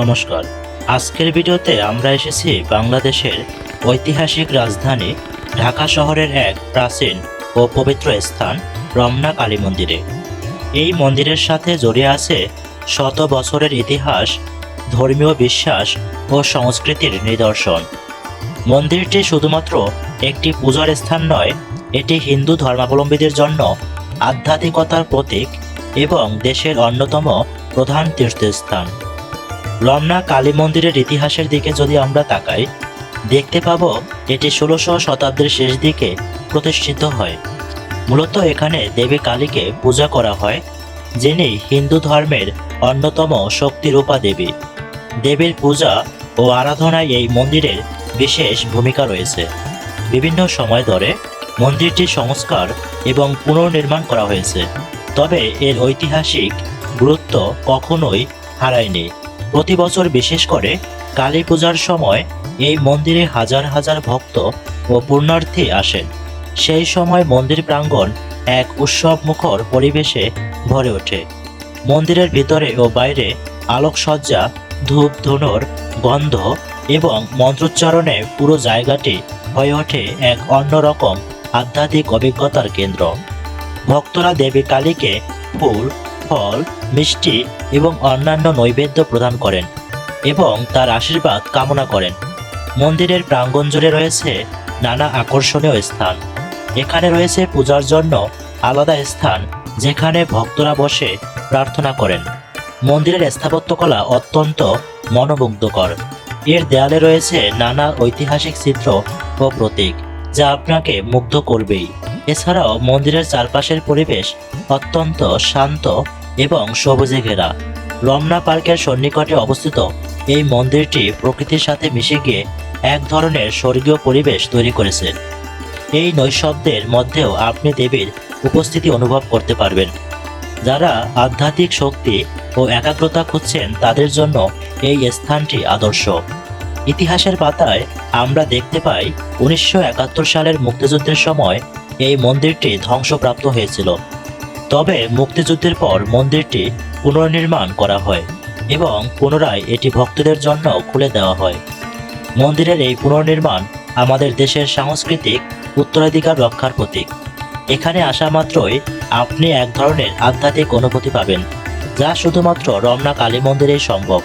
নমস্কার। আজকের ভিডিওতে আমরা এসেছি বাংলাদেশের ঐতিহাসিক রাজধানী ঢাকা শহরের এক প্রাচীন ও পবিত্র স্থান, রমনা কালী মন্দিরে। এই মন্দিরের সাথে জড়িয়ে আছে শত বছরের ইতিহাস, ধর্মীয় বিশ্বাস ও সংস্কৃতির নিদর্শন। মন্দিরটি শুধুমাত্র একটি পূজার স্থান নয়, এটি হিন্দু ধর্মাবলম্বীদের জন্য আধ্যাত্মিকতার প্রতীক এবং দেশের অন্যতম প্রধান তীর্থস্থান। রমনা কালী মন্দিরের ইতিহাসের দিকে যদি আমরা তাকাই, দেখতে পাব এটি ষোলোশো শতাব্দীর শেষ দিকে প্রতিষ্ঠিত হয়। মূলত এখানে দেবী কালীকে পূজা করা হয়, যিনি হিন্দু ধর্মের অন্যতম শক্তিরূপা দেবী। দেবীর পূজা ও আরাধনায় এই মন্দিরের বিশেষ ভূমিকা রয়েছে। বিভিন্ন সময় ধরে মন্দিরটির সংস্কার এবং পুনর্নির্মাণ করা হয়েছে, তবে এর ঐতিহাসিক গুরুত্ব কখনোই হারায়নি। প্রতি বছর বিশেষ করে কালী পূজার সময় এই মন্দিরে হাজার হাজার ভক্ত ও পুণ্যার্থী আসেন। সেই সময় মন্দির প্রাঙ্গণ এক উৎসব মুখর পরিবেশে ভরে ওঠে। মন্দিরের ভিতরে ও বাইরে আলোকসজ্জা, ধূপ, ধুনোর গন্ধ এবং মন্ত্রোচ্চারণে পুরো জায়গাটি হয়ে ওঠে এক অন্যরকম আধ্যাত্মিক অভিজ্ঞতার কেন্দ্র। ভক্তরা দেবী কালীকে ফুল, ফল মিষ্টি এবং অন্যান্য নৈবেদ্য প্রদান করেন এবং তার আশীর্বাদ কামনা করেন। মন্দিরের প্রাঙ্গণ জুড়ে রয়েছে নানা আকর্ষণীয় স্থান। এখানে রয়েছে পূজার জন্য আলাদা স্থান যেখানে ভক্তরা বসে প্রার্থনা করেন। মন্দিরের স্থাপত্যকলা অত্যন্ত মনোমুগ্ধকর। এর দেয়ালে রয়েছে নানা ঐতিহাসিক চিত্র ও প্রতীক যা আপনাকে মুগ্ধ করবেই। এছাড়াও মন্দিরের চারপাশের পরিবেশ অত্যন্ত শান্ত এবং সবুজে ঘেরা। রমনা পার্কের সন্নিকটে অবস্থিত এই মন্দিরটি প্রকৃতির সাথে মিশে গিয়ে এক ধরনের স্বর্গীয় পরিবেশ তৈরি করেছে। এই নৈশব্দের মধ্যেও আপনি দেবীর উপস্থিতি অনুভব করতে পারবেন। যারা আধ্যাত্মিক শক্তি ও একাগ্রতা খুঁজছেন তাদের জন্য এই স্থানটি আদর্শ। ইতিহাসের পাতায় আমরা দেখতে পাই, উনিশশো একাত্তর সালের মুক্তিযুদ্ধের সময় এই মন্দিরটি ধ্বংসপ্রাপ্ত হয়েছিল। তবে মুক্তিযুদ্ধের পর মন্দিরটি পুনর্নির্মাণ করা হয় এবং পুনরায় এটি ভক্তদের জন্য খুলে দেওয়া হয়। মন্দিরের এই পুনর্নির্মাণ আমাদের দেশের সাংস্কৃতিক, উত্তরাধিকার রক্ষার প্রতীক। এখানে আসা মাত্রই আপনি এক ধরনের আধ্যাত্মিক অনুভূতি পাবেন, যা শুধুমাত্র রমনা কালী মন্দিরেই সম্ভব।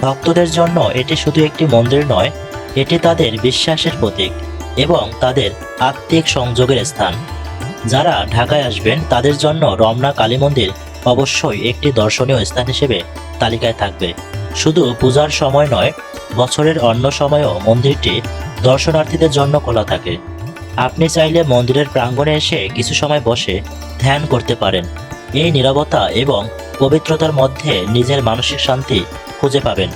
ভক্তদের জন্য এটি শুধু একটি মন্দির নয়, এটি তাদের বিশ্বাসের প্রতীক এবং তাদের আত্মিক সংযোগের স্থান। যারা ঢাকায় আসবেন, তাদের জন্য রমনা কালী মন্দির অবশ্যই একটি দর্শনীয় স্থান হিসেবে তালিকায় থাকবে। শুধু পূজার সময় নয়, বছরের অন্য সময়েও মন্দিরটি দর্শনার্থীদের জন্য খোলা থাকে। আপনি চাইলে মন্দিরের প্রাঙ্গণে এসে কিছু সময় বসে ধ্যান করতে পারেন। এই নীরবতা এবং পবিত্রতার মধ্যে নিজের মানসিক শান্তি খুঁজে পাবেন।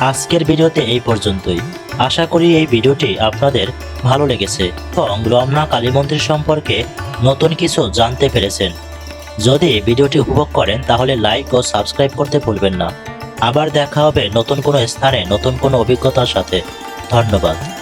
আজকের ভিডিওতে এই পর্যন্তই। আশা করি এই ভিডিওটি আপনাদের ভালো লেগেছে এবং রমনা কালী মন্দির সম্পর্কে নতুন কিছু জানতে পেরেছেন। যদি ভিডিওটি উপভোগ করেন, তাহলে লাইক ও সাবস্ক্রাইব করতে ভুলবেন না। আবার দেখা হবে নতুন কোনো স্থানে নতুন কোনো অভিজ্ঞতার সাথে। ধন্যবাদ।